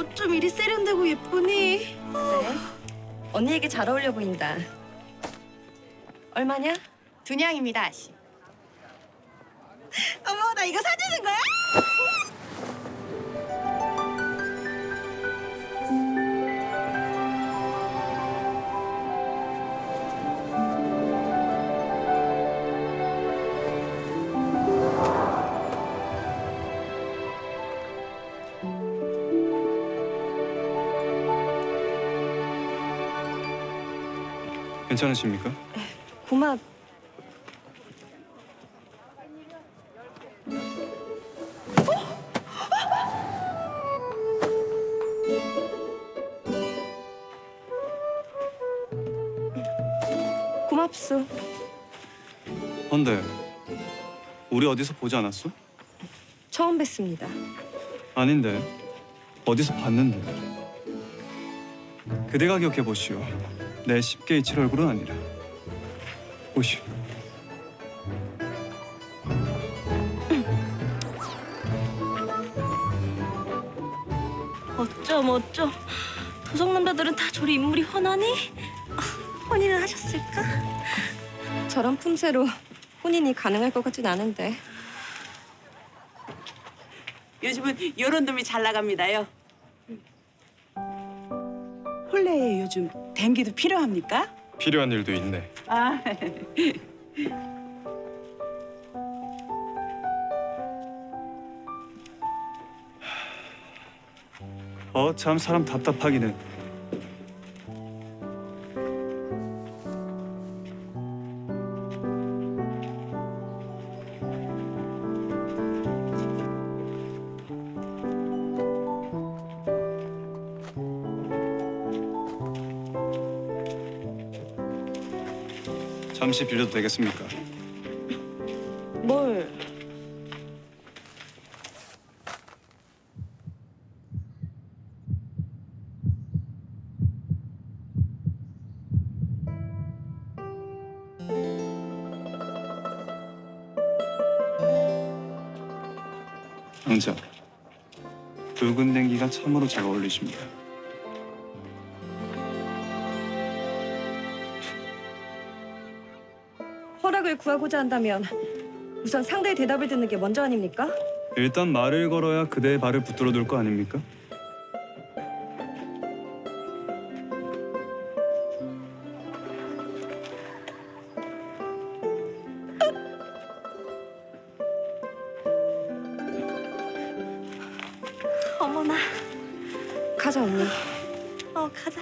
어쩜 이리 세련되고 예쁘니? 그래? 언니에게 잘 어울려 보인다. 얼마냐? 두 냥입니다, 아씨. 어머 나 이거 사주는 거야? 괜찮으십니까? 고마. 고맙소. 헌데 우리 어디서 보지 않았어? 처음 뵙습니다. 아닌데 어디서 봤는데 그대가 기억해 보시오 내 쉽게 잊힐 얼굴은 아니라 보시오 어쩜 어쩜 도성 남자들은 다 저리 인물이 훤하니? 아, 혼인을 하셨을까? 저런 품새로 혼인이 가능할 것 같진 않은데. 요즘은 요런 놈이 잘 나갑니다요. 홀레에 요즘 댕기도 필요합니까? 필요한 일도 있네. 아, 어 참 사람 답답하기는 잠시 빌려도 되겠습니까? 뭘? 왕자 붉은 냉기가 참으로 잘 어울리십니다 허락을 구하고자 한다면 우선 상대의 대답을 듣는 게 먼저 아닙니까? 일단 말을 걸어야 그대의 발을 붙들어 둘 거 아닙니까? 어머나 가자 언니. 어 가자